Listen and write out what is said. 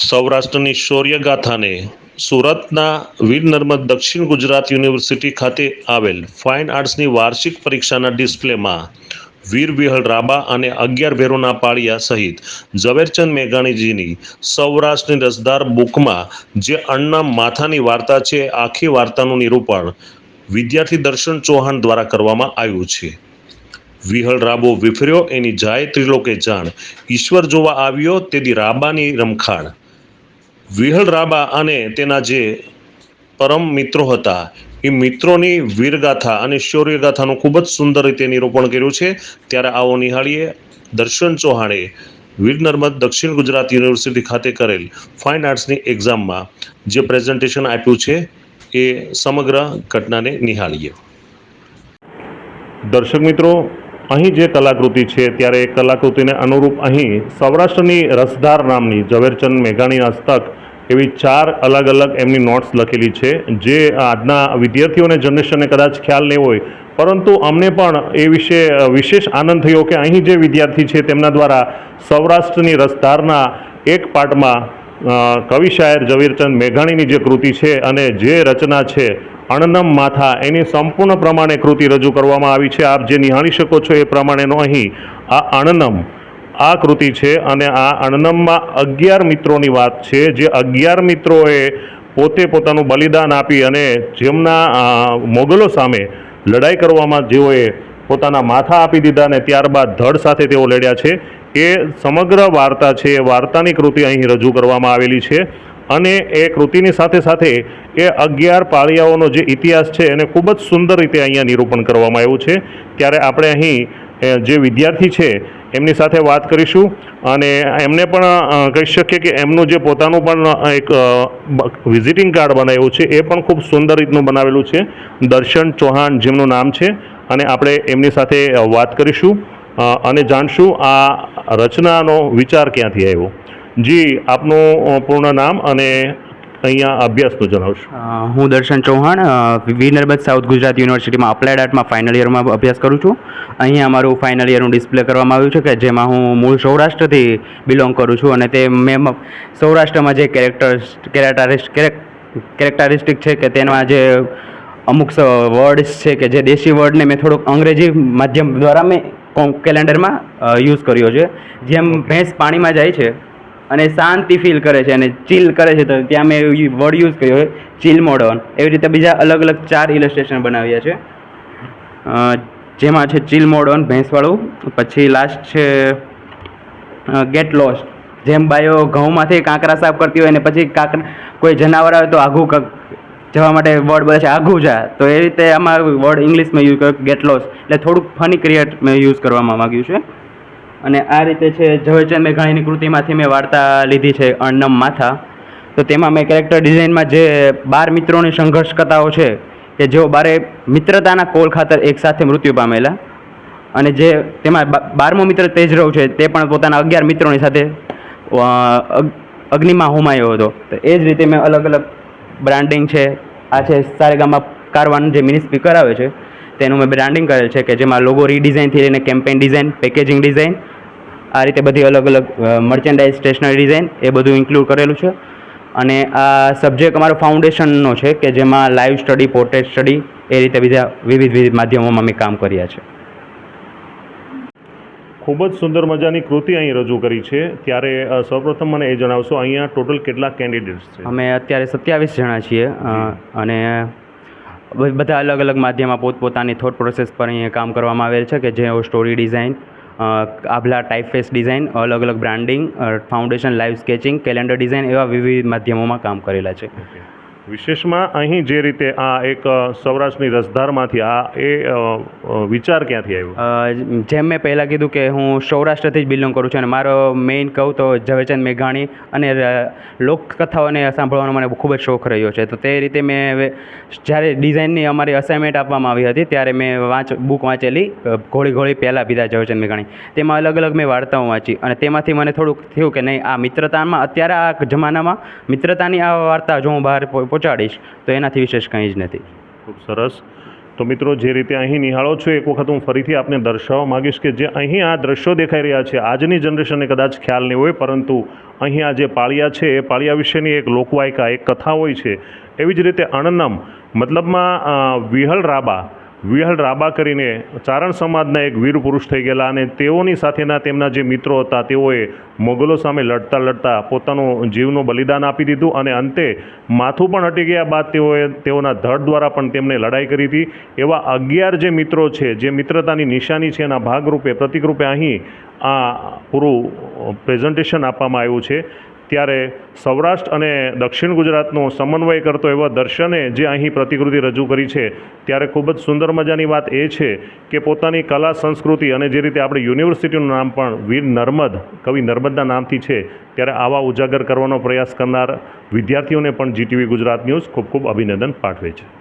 સૌરાષ્ટ્રની શૌર્યગાથાને સુરતના વીર નર્મદ દક્ષિણ ગુજરાત યુનિવર્સિટી ખાતે આવેલ ફાઇન આર્ટ્સની વાર્ષિક પરીક્ષાના ડિસ્પ્લેમાં વીર વિહળ રાબા અને અગિયાર ભેરોના પાળિયા સહિત ઝવેરચંદ મેઘાણીજીની સૌરાષ્ટ્રની રસદાર બુકમાં જે અણના માથાની વાર્તા છે, આખી વાર્તાનું નિરૂપણ વિદ્યાર્થી દર્શન ચૌહાણ દ્વારા કરવામાં આવ્યું છે. વિહળ રાબો વિફર્યો, એની જાય ત્રિલોકે જાણ. ઈશ્વર જોવા આવ્યો તેથી રાબાની રમખાણ. વિહળ રાબા અને તેના જે પરમ મિત્રો હતા, એ મિત્રોની વીરગાથા અને શૌર્યગાથાનું ખૂબ જ સુંદર રીતે નિરૂપણ કર્યું છે. ત્યારે આવો નિહાળીએ દર્શન ચૌહાણે વીર નર્મદ દક્ષિણ ગુજરાત યુનિવર્સિટી ખાતે કરેલ ફાઇન આર્ટ્સની એક્ઝામમાં જે પ્રેઝન્ટેશન આપ્યું છે, એ સમગ્ર ઘટનાને નિહાળીએ. દર્શક મિત્રો અહીં જે કલાકૃતિ છે, ત્યારે એ કલાકૃતિને અનુરૂપ અહીં સૌરાષ્ટ્રની રસધાર નામની ઝવેરચંદ મેઘાણી હસ્તક એવી ચાર અલગ અલગ એમની નોટ્સ લખેલી છે, જે આજના વિદ્યાર્થીઓને જનરેશનને કદાચ ખ્યાલ નહીં હોય. પરંતુ અમને પણ એ વિશે વિશેષ આનંદ થયો કે અહીં જે વિદ્યાર્થી છે, તેમના દ્વારા સૌરાષ્ટ્રની રસધારના એક પાઠમાં કવિ શાયર ઝવેરચંદ મેઘાણીની જે કૃતિ છે અને જે રચના છે અણનમ માથા એની સંપૂર્ણ પ્રમાણે કૃતિ રજૂ કરવામાં આવી છે. આપ જે નિહાળી શકો છો એ પ્રમાણેનો અહીં આ અણનમ, આ કૃતિ છે અને આ અણનમમાં અગિયાર મિત્રોની વાત છે. જે અગિયાર મિત્રોએ પોતે પોતાનું બલિદાન આપી અને જેમના મોગલો સામે લડાઈ કરવામાં જેઓએ પોતાના માથા આપી દીધા અને ત્યારબાદ ધડ સાથે તેઓ લડ્યા છે. એ સમગ્ર વાર્તા છે. એ વાર્તાની કૃતિ અહીં રજૂ કરવામાં આવેલી છે. અને એ કૃતિની સાથે સાથે એ અગિયાર પાળિયાઓનો જે ઇતિહાસ છે એને ખૂબ જ સુંદર રીતે અહીંયા નિરૂપણ કરવામાં આવ્યું છે. ત્યારે આપણે અહીં જે વિદ્યાર્થી છે, એમની સાથે વાત કરીશું અને એમને પણ કહી શકીએ કે એમનું જે પોતાનું પણ એક વિઝિટિંગ કાર્ડ બનાવ્યું છે, એ પણ ખૂબ સુંદર રીતનું બનાવેલું છે. દર્શન ચૌહાણ જેમનું નામ છે, અને આપણે એમની સાથે વાત કરીશું. અને જાણશું આ રચનાનો વિચાર ક્યાંથી આવ્યો. જી આપનું પૂર્ણ નામ અને અહીંયા અભ્યાસનું જણાવશો. હું દર્શન ચૌહાણ અ, સાઉથ ગુજરાત યુનિવર્સિટીમાં અપ્લાઇડ આર્ટમાં ફાઇનલ યરમાં અભ્યાસ કરું છું. અહીંયા અમારું ફાઇનલ યરનું ડિસ્પ્લે કરવામાં આવ્યું છે કે જેમાં હું મૂળ સૌરાષ્ટ્રથી બિલોંગ કરું છું અને તે મેં સૌરાષ્ટ્રમાં જે કેરેક્ટર્સ કેરેક્ટરિસ્ટિક છે કે તેના જે અમુક વર્ડ્સ છે કે જે દેશી વર્ડને મેં થોડુંક અંગ્રેજી માધ્યમ દ્વારા મેં કેલેન્ડરમાં યુઝ કર્યો છે. જેમ ભેંસ પાણીમાં જાય છે અને શાંતિ ફીલ કરે છે અને ચીલ કરે છે. તો ત્યાં મેં વર્ડ યુઝ કર્યો ચીલ મોડર્ન એવી રીતે બીજા અલગ અલગ ચાર ઇલસ્ટ્રેશન બનાવ્યા છે. જેમાં છે ચીલ મોડર્ન ભેંસવાળું, પછી લાસ્ટ છે ગેટ લોસ્ટ જેમ બાયો ઘઉંમાંથી કાંકરા સાફ કરતી હોય ને પછી કાંકરા કોઈ જનાવર આવે તો આઘું જવા માટે વર્ડ બોલે છે, આઘું જા. તો એ રીતે આમાં વર્ડ ઇંગ્લિશમાં યુઝ કર્યો ગેટ લોસ એટલે થોડુંક ફની ક્રિએટ મેં યુઝ કરવામાં માગ્યું છે. અને આ રીતે છે ઝવેરચંદ મેઘાણીની કૃતિમાંથી મેં વાર્તા લીધી છે, અણનમ માથા. તો તેમાં મેં કેરેક્ટર ડિઝાઇનમાં જે બાર મિત્રોની સંઘર્ષ કથાઓ છે, કે જેઓ બારે મિત્રતાના કોલ ખાતર એકસાથે મૃત્યુ પામેલા. અને જે તેમાં બારમો મિત્ર તેજરવ છે, તે પણ પોતાના અગિયાર મિત્રોની સાથે અગ- અગ્નિમાં હોમાયો હતો. તો એ જ રીતે મેં અલગ અલગ બ્રાન્ડિંગ છે, આ છે સારેગામાં કારવાનું જે મિની સ્પીકર આવે છે, તેનું મેં બ્રાન્ડિંગ કરેલ છે, કે જેમાં લોગો રીડિઝાઇનથી લઈને કેમ્પેન ડિઝાઇન પેકેજિંગ ડિઝાઇન આ રીતે બધી અલગ અલગ મર્ચેન્ડાઇઝ સ્ટેશનરી ડિઝાઇન એ બધું ઇન્ક્લુડ કરેલું છે. અને આ સબ્જેક્ટ અમારો ફાઉન્ડેશનનો છે કે જેમાં લાઈવ સ્ટડી પોર્ટ્રેટ સ્ટડી એ રીતે બીજા વિવિધ વિવિધ માધ્યમોમાં અમે કામ કર્યા છે. ખૂબ જ સુંદર મજાની કૃતિ અહીં રજૂ કરી છે. ત્યારે સૌપ્રથમ મને એ જણાવશો અહીંયા ટોટલ કેટલા કેન્ડિડેટ્સ છે? અમે અત્યારે સત્યાવીસ જણા છીએ અને બધા અલગ અલગ માધ્યમમાં પોતપોતાની થોટ પ્રોસેસ પર અહીંયા કામ કરવામાં આવેલ છે કે જેઓ સ્ટોરી ડિઝાઇન આભલા ટાઈપફેસ ડિઝાઇન અલગ અલગ branding foundation live sketching calendar design એવા વિવિધ માધ્યમોમાં કામ કરેલા છે. વિશેષમાં અહીં જે રીતે આ એક સૌરાષ્ટ્રની રસધારમાંથી આ એ વિચાર ક્યાંથી આવ્યો? જેમ મેં પહેલાં કીધું કે હું સૌરાષ્ટ્રથી જ બિલોંગ કરું છું અને મારો મેઇન કહું તો ઝવેરચંદ મેઘાણી અને લોકકથાઓને સાંભળવાનો મને ખૂબ જ શોખ રહ્યો છે. તો તે રીતે મેં જ્યારે ડિઝાઇનની અમારી અસાઇનમેન્ટ આપવામાં આવી હતી, ત્યારે મેં વાંચ બુક વાંચેલી ઘોળી ઘોડી પહેલાં પીધા ઝવેરચંદ મેઘાણી. તેમાં અલગ અલગ મેં વાર્તાઓ વાંચી અને તેમાંથી મને થોડુંક થયું કે નહીં, આ મિત્રતામાં, અત્યારે આ જમાનામાં મિત્રતાની આ વાર્તા જો હું બહાર પહોંચાડીશ, તો એનાથી વિશેષ કંઈ જ નથી. ખૂબ સરસ. તો મિત્રો, જે રીતે અહીં નિહાળો છો, એક વખત હું ફરીથી આપને દર્શાવવા માગીશ કે જે અહીં આ દ્રશ્યો દેખાઈ રહ્યા છે, આજની જનરેશનને કદાચ ખ્યાલ નહીં હોય, પરંતુ અહીં આ જે પાળિયા છે, એ પાળિયા વિશેની એક લોકવાયકા, એક કથા હોય છે. એવી જ રીતે અણનમ, મતલબમાં વિહળ રાબા વિહળ રાબા કરીને ચારણ સમાજના એક વીર પુરુષ થઈ ગયેલા અને તેઓની સાથેના તેમના જે મિત્રો હતા, તેઓએ મોગલો સામે લડતા લડતા પોતાનું જીવનું બલિદાન આપી દીધું અને અંતે માથું પણ હટી ગયા બાદ તેઓએ તેઓના ધડ દ્વારા પણ તેમને લડાઈ કરી હતી. એવા અગિયાર જે મિત્રો છે, જે મિત્રતાની નિશાની છે, એના ભાગરૂપે, પ્રતિકરૂપે અહીં આ પૂરું પ્રેઝન્ટેશન આપવામાં આવ્યું છે. ત્યારે સૌરાષ્ટ્ર અને દક્ષિણ ગુજરાતનો સમન્વય કરતો એવા દર્શને જે અહીં પ્રતિકૃતિ રજૂ કરી છે, ત્યારે ખૂબ જ સુંદર મજાની વાત એ છે કે પોતાની કલા સંસ્કૃતિ અને જે રીતે આપણે યુનિવર્સિટીનું નામ પણ વીર નર્મદ, કવિ નર્મદના નામથી છે, ત્યારે આવા ઉજાગર કરવાનો પ્રયાસ કરનાર વિદ્યાર્થીઓને પણ જીટીવી ગુજરાત ન્યૂઝ ખૂબ ખૂબ અભિનંદન પાઠવે છે.